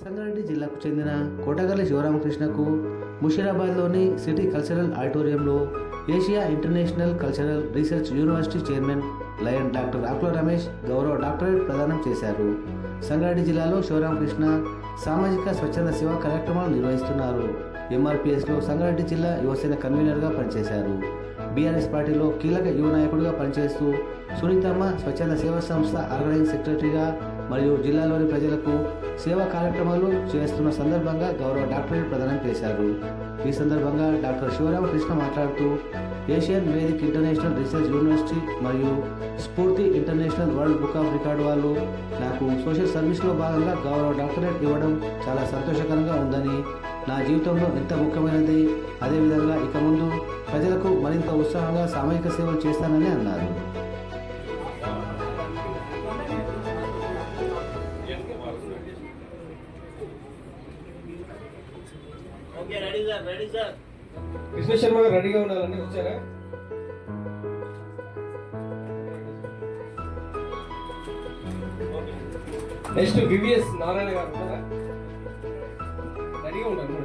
సంగారెడ్డి జిల్లాకు చెందిన కోటగల్లి శివరామకృష్ణకు ముషీరాబాద్లోని సిటీ కల్చరల్ ఆడిటోరియంలో Asia international cultural research university chairman lion doctor Akula Ramesh గౌరవ డాక్టరేట్ ప్రదానం చేశారు. సంగారెడ్డి జిల్లాలో శివరామకృష్ణ సామాజిక స్వచ్ఛంద సేవా కార్యక్రమాలు నిర్వహిస్తున్నారు. ఎంఆర్పిఎస్లో సంగారెడ్డి జిల్లా యువసేన కన్వీనర్గా పనిచేశారు. బీఆర్ఎస్ పార్టీలో కీలక యువ నాయకుడిగా పనిచేస్తూ సునీతమ్మ స్వచ్ఛంద సేవా సంస్థ ఆర్గనైజింగ్ సెక్రటరీగా మరియు జిల్లాలోని ప్రజలకు సేవా కార్యక్రమాలు చేస్తున్న సందర్భంగా గౌరవ డాక్టరేట్ ప్రదానం చేశారు. ఈ సందర్భంగా డాక్టర్ శివరామకృష్ణ మాట్లాడుతూ Asian Vedic international research university మరియు Spoorthi international world book of record వాళ్ళు నాకు సోషల్ సర్వీస్లో భాగంగా గౌరవ డాక్టరేట్ ఇవ్వడం చాలా సంతోషకరంగా ఉందని. నా జీవితంలో ఎంత ముఖ్యమైనది అదేవిధంగా ఇక ముందు ప్రజలకు మరింత ఉత్సాహంగా సామాజిక సేవలు చేస్తానని అన్నారు. okay ready sir ready sir Krishna Sharma గారు రెడీగా ఉండాలండి వచ్చారా నెక్స్ట్ వివిఎస్ నారాయణ గారు ఉన్నారా రెడీగా ఉండాలి